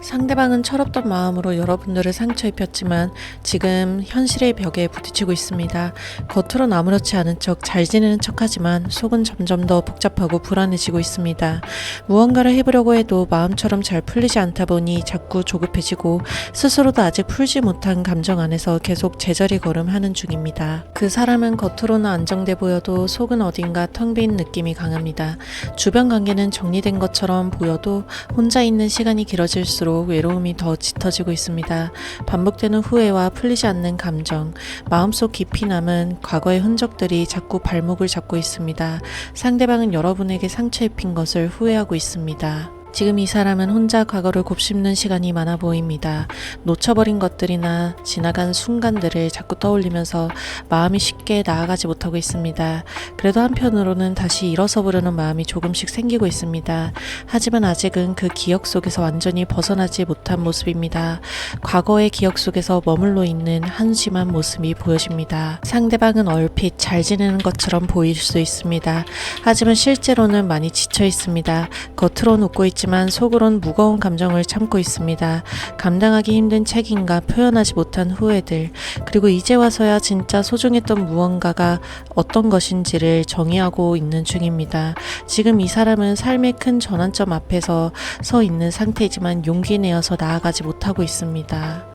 상대방은 철없던 마음으로 여러분들을 상처 입혔지만 지금 현실의 벽에 부딪히고 있습니다. 겉으론 아무렇지 않은 척 잘 지내는 척 하지만 속은 점점 더 복잡하고 불안해지고 있습니다. 무언가를 해보려고 해도 마음처럼 잘 풀리지 않다 보니 자꾸 조급해지고 스스로도 아직 풀지 못한 감정 안에서 계속 제자리 걸음하는 중입니다. 그 사람은 겉으로는 안정돼 보여도 속은 어딘가 텅 빈 느낌이 강합니다. 주변 관계는 정리된 것처럼 보여도 혼자 있는 시간이 길어질수록 외로움이 더 짙어지고 있습니다. 반복되는 후회와 풀리지 않는 감정, 마음속 깊이 남은 과거의 흔적들이 자꾸 발목을 잡고 있습니다. 상대방은 여러분에게 상처 입힌 것을 후회하고 있습니다. 지금 이 사람은 혼자 과거를 곱씹는 시간이 많아 보입니다. 놓쳐버린 것들이나 지나간 순간들을 자꾸 떠올리면서 마음이 쉽게 나아가지 못하고 있습니다. 그래도 한편으로는 다시 일어서 보려는 마음이 조금씩 생기고 있습니다. 하지만 아직은 그 기억 속에서 완전히 벗어나지 못한 모습입니다. 과거의 기억 속에서 머물러 있는 한심한 모습이 보여집니다. 상대방은 얼핏 잘 지내는 것처럼 보일 수 있습니다. 하지만 실제로는 많이 지쳐 있습니다. 겉으론 웃고 있 지만 속으론 무거운 감정을 참고 있습니다. 감당하기 힘든 책임과 표현하지 못한 후회들, 그리고 이제 와서야 진짜 소중했던 무언가가 어떤 것인지를 정의하고 있는 중입니다. 지금 이 사람은 삶의 큰 전환점 앞에서 서 있는 상태이지만 용기 내어서 나아가지 못하고 있습니다.